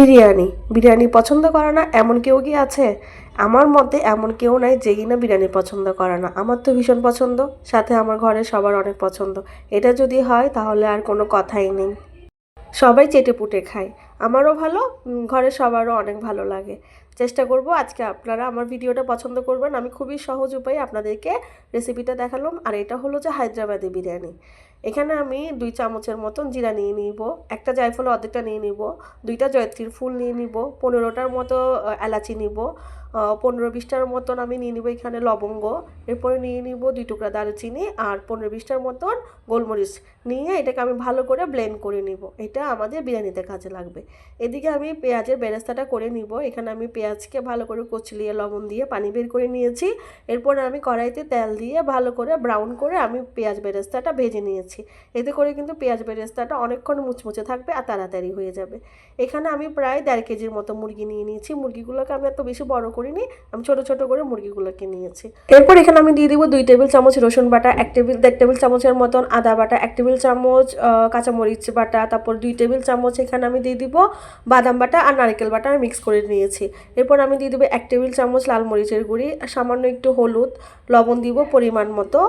বিরিয়ানি। বিরিয়ানি পছন্দ করে না এমন কেউ কি আছে? আমার মতে এমন কেউ নাই যে কিনা বিরিয়ানি পছন্দ করে না। আমার তো ভীষণ পছন্দ। সাথে আমার ঘরে সবার অনেক পছন্দ। এটা যদি হয় তাহলে আর কোনো কথাই নেই। সবাই চেটে পুটে খায়। আমারও ভালো ঘরে সবারও অনেক ভালো লাগে। চেষ্টা করব আজকে আপনারা আমার ভিডিওটা পছন্দ করবেন। আমি খুবই সহজ উপায়ে আপনাদেরকে রেসিপিটা দেখালাম। আর এটা হলো যে হায়দ্রাবাদি বিরিয়ানি। এখানে আমি দুই চামচের মতন জিরা নিয়ে নিব, একটা জায়ফল অর্ধেকটা নিয়ে নিব, দুইটা জয়ত্রীর ফুল নিয়ে নিব, পনেরোটার মতো এলাচি নিব পনেরো বিশটার মতন আমি নিয়ে নিব এখানে লবঙ্গ, এরপরে নিয়ে নিব দুই টুকরা দারুচিনি আর পনেরো বিশটার মতন গোলমরিচ নিয়ে এটাকে আমি ভালো করে ব্লেন্ড করে নিব, এটা আমাদের বিরিয়ানিতে কাজে লাগবে। এদিকে আমি পেঁয়াজের বেরেস্তাটা করে নিব, এখানে আমি পেঁয়াজকে ভালো করে কচলিয়ে লবণ দিয়ে পানি বের করে নিয়েছি, এরপর আমি কড়াইতে তেল দিয়ে ভালো করে ব্রাউন করে আমি পেঁয়াজ বেরেস্তাটা ভেজে নিয়েছি। এতে করে কিন্তু পেঁয়াজ বেরেস্তাটা অনেকক্ষণ মুচমুচে থাকবে আর তাড়াতাড়ি হয়ে যাবে। এখানে আমি প্রায় দেড় কেজির মতো মুরগি নিয়ে নিয়েছি। মুরগিগুলোকে আমি এত বেশি বড় করিনি, আমি ছোট ছোট করে মুরগিগুলোকে নিয়েছি। এরপর এখানে আমি দিয়ে দিব দুই টেবিল চামচ রসুন বাটা, এক টেবিল, দেড় টেবিল চামচের মতন আদা বাটা, এক টেবিল চামচ কাঁচামরিচ বাটা, তারপর দুই টেবিল চামচ এখানে আমি দিয়ে দিব বাদাম বাটা আর নারকেল বাটা আমি মিক্স করে নিয়েছি। এরপর আমি দিয়ে দেবো এক টেবিল চামচ লাল মরিচের গুঁড়ি, সামান্য একটু হলুদ, লবণ দিব পরিমাণ মতো।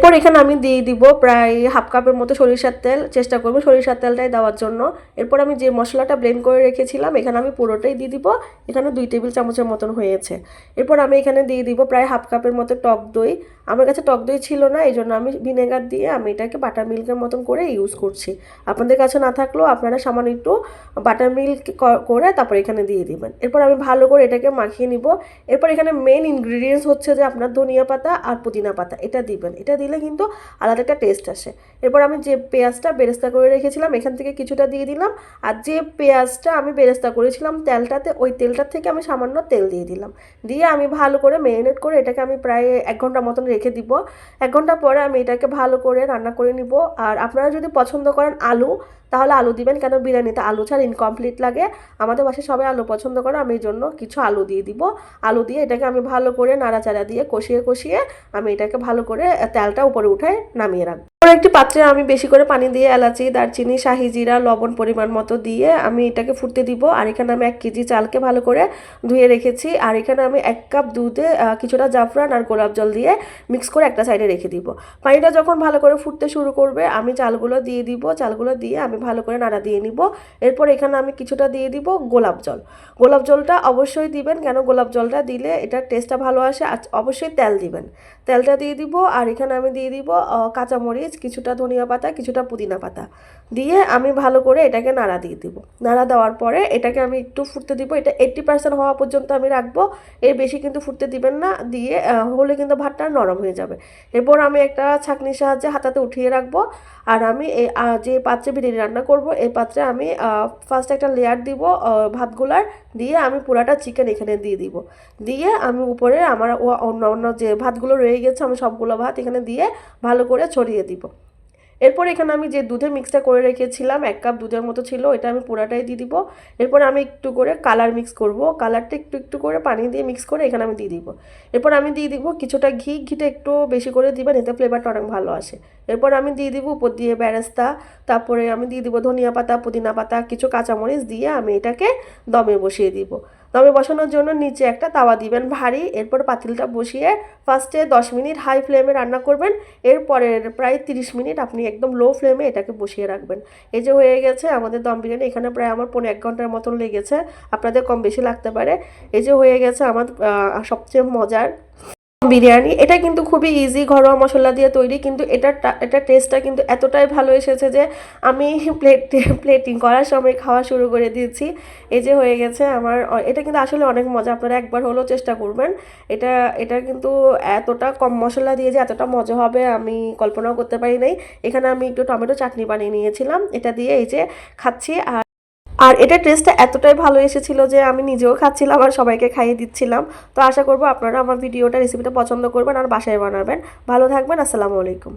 এরপর এখানে আমি দিয়ে দিব প্রায় হাফ কাপের মতো সরিষার তেল। চেষ্টা করব সরিষার তেলটাই দেওয়ার জন্য। এরপর আমি যে মশলাটা ব্লেন্ড করে রেখেছিলাম, এখানে আমি পুরোটাই দিয়ে দিব। এখানে দুই টেবিল চামচের মতন হয়েছে। এরপর আমি এখানে দিয়ে দিব প্রায় হাফ কাপের মতো টক দই। আমার কাছে টক দই ছিল না, এই জন্য আমি ভিনেগার দিয়ে আমি এটাকে বাটার মিল্কের মতন করে ইউজ করছি। আপনাদের কাছে না থাকলেও আপনারা সামান্য একটু বাটার মিল্ক করে তারপর এখানে দিয়ে দিবেন। এরপর আমি ভালো করে এটাকে মাখিয়ে নিব। এরপর এখানে মেন ইনগ্রিডিয়েন্টস হচ্ছে যে আপনার ধনিয়া পাতা আর পুদিনা পাতা, এটা দিবেন। এটা দিলে কিন্তু আলাদা একটা টেস্ট আসে। এরপর আমি যে পেঁয়াজটা বেরেস্তা করে রেখেছিলাম, এখান থেকে কিছুটা দিয়ে দিলাম। আর যে পেঁয়াজটা আমি বেরেস্তা করেছিলাম, তেলটাতে ওই তেলটার থেকে আমি সামান্য তেল দিয়ে দিলাম। দিয়ে আমি ভালো করে ম্যারিনেট করে এটাকে আমি প্রায় এক ঘণ্টা মতন রেখে দিব। এক ঘণ্টা পরে আমি এটাকে ভালো করে রান্না করে নিব। আর আপনারা যদি পছন্দ করেন আলু, তাহলে আলু দিবেন। কেন বিরিয়ানিতে আলু ছাড় ইনকমপ্লিট লাগে। আমাদের বাসায় সবাই আলু পছন্দ করে, আমি এই জন্য কিছু আলু দিয়ে দিব। আলু দিয়ে এটাকে আমি ভালো করে নাড়াচাড়া দিয়ে কষিয়ে কষিয়ে আমি এটাকে ভালো করে তেলটা উপরে উঠে নামিয়ে রাখব। পরে একটি পাত্রে আমি বেশি করে পানি দিয়ে এলাচি দারচিনি শাহি জিরা লবণ পরিমাণ মতো দিয়ে আমি এটাকে ফুটতে দিব। আর এখানে আমি এক কেজি চালকে ভালো করে ধুয়ে রেখেছি। আর এখানে আমি এক কাপ দুধে কিছুটা জাফরান আর গোলাপ জল দিয়ে মিক্স করে একটা সাইডে রেখে দিব। পানিটা যখন ভালো করে ফুটতে শুরু করবে আমি চালগুলো দিয়ে দিব। চালগুলো দিয়ে আমি ভালো করে নাড়া দিয়ে নিব। এরপর এখানে আমি কিছুটা দিয়ে দিব গোলাপ জল। গোলাপ জলটা অবশ্যই দিবেন। কেন গোলাপ জলটা দিলে এটার টেস্টটা ভালো আসে। অবশ্যই তেল দিবেন। তেলটা দিয়ে দিব। আর এখানে আমি দিয়ে দিব আহ, কাঁচামরিচ কিছুটা ধনিয়া পাতা, কিছুটা পুদিনা পাতা। দিয়ে আমি ভালো করে এটাকে নাড়া দিয়ে দিব। নাড়া দেওয়ার পরে এটাকে আমি একটু ফুটতে দিব। এটা এইট্টি পার্সেন্ট হওয়া পর্যন্ত আমি রাখব। এর বেশি কিন্তু ফুটতে দিবেন না। দিয়ে হলে কিন্তু ভাতটা নরম হয়ে যাবে। এরপর আমি একটা ছাঁকনির সাহায্যে হাতাতে উঠিয়ে রাখব। আর আমি এই যে পাত্রে বিরিয়ানি রান্না করব এই পাত্রে আমি ফার্স্ট একটা লেয়ার দিব ভাতগুলার। দিয়ে আমি পুরাটা চিকেন এখানে দিয়ে দিব। দিয়ে আমি উপরে আমার অন্য অন্য যে ভাতগুলো রয়ে গেছে, আমি সবগুলো ভাত এখানে দিয়ে ভালো করে ছড়িয়ে দিব। এরপর এখানে আমি যে দুধের মিক্সটা করে রেখেছিলাম, এক কাপ দুধের মতো ছিল এটা আমি পুরাটাই দিয়ে দিব। এরপর আমি একটু করে কালার মিক্স করব। কালারটা একটু একটু করে পানি দিয়ে মিক্স করে এখানে আমি দিয়ে দিব। এরপর আমি দিয়ে দিব কিছুটা ঘি। ঘিটা একটু বেশি করে দিবেন, এতে ফ্লেভারটা অনেক ভালো আসে। এরপর আমি দিয়ে দিব উপর দিয়ে বেরেস্তা তারপরে আমি দিয়ে দিব ধনিয়া পাতা, পুদিনা পাতা, কিছু কাঁচামরিচ দিয়ে আমি এটাকে দমে বসিয়ে দিব। দমে বসানোর জন্য নিচে একটা তাওয়া দিবেন ভারী, এরপর পাতিলটা বসিয়ে ফার্স্টে দশ মিনিট হাই ফ্লেমে রান্না করবেন, এরপরের প্রায় তিরিশ মিনিট আপনি একদম লো ফ্লেমে এটাকে বসিয়ে রাখবেন। এই যে হয়ে গেছে আমাদের দম বিরিয়ানি, এখানে প্রায় আমার পনেরো এক ঘণ্টার মতন লেগেছে, আপনাদের কম বেশি লাগতে পারে। এই যে হয়ে গেছে আমার সবচেয়ে মজার বিরিয়ানি, এটা কিন্তু খুবই ইজি ঘরোয়া মশলা দিয়ে তৈরি, কিন্তু এটার টা- এটার টেস্টটা কিন্তু এতটাই ভালো এসেছে যে আমি প্লেট প্লেটিং করার সময় খাওয়া শুরু করে দিয়েছি। এই যে হয়ে গেছে আমার, এটা কিন্তু আসলে অনেক মজা, আপনারা একবার হলেও চেষ্টা করবেন। এটা এটা কিন্তু এতটা কম মশলা দিয়ে যে এতটা মজা হবে আমি কল্পনাও করতে পারি নাই। এখানে আমি একটু টমেটো চাটনি বানিয়ে নিয়েছিলাম, এটা দিয়ে এই যে খাচ্ছি আর আর এটা টেস্টটা এতটাই ভালো এসেছিল যে আমি নিজেও খাচ্ছিলাম আর সবাইকে খাইয়ে দিচ্ছিলাম। তো আশা করব আপনারা আমার ভিডিওটা রেসিপিটা পছন্দ করবেন আর বাসায় বানাবেন। ভালো থাকবেন, আসসালামু আলাইকুম।